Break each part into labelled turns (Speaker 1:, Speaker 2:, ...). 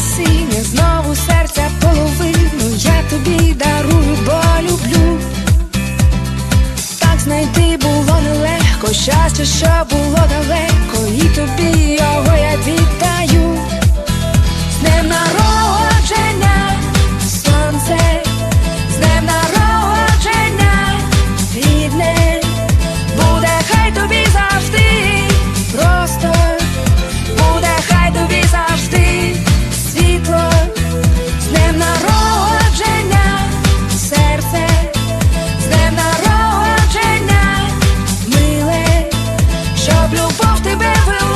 Speaker 1: синє, знову серця половину, я тобі дарую, бо люблю. Так знайти було нелегко, щастя, що було далеко, і тобі. We will.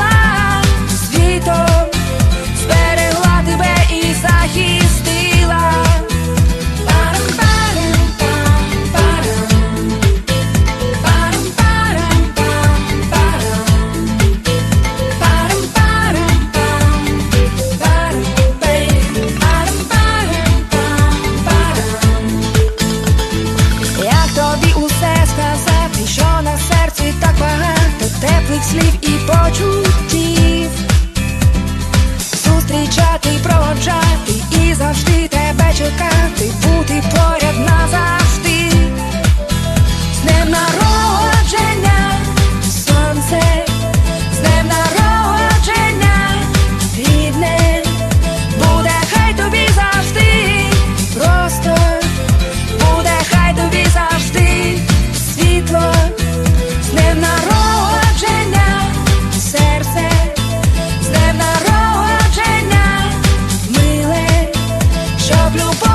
Speaker 1: власних слів і почуттів, зустрічати, проводжати і завжди тебе чекати.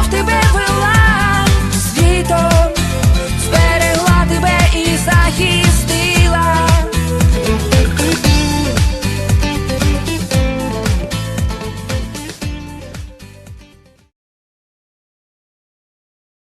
Speaker 1: have to be.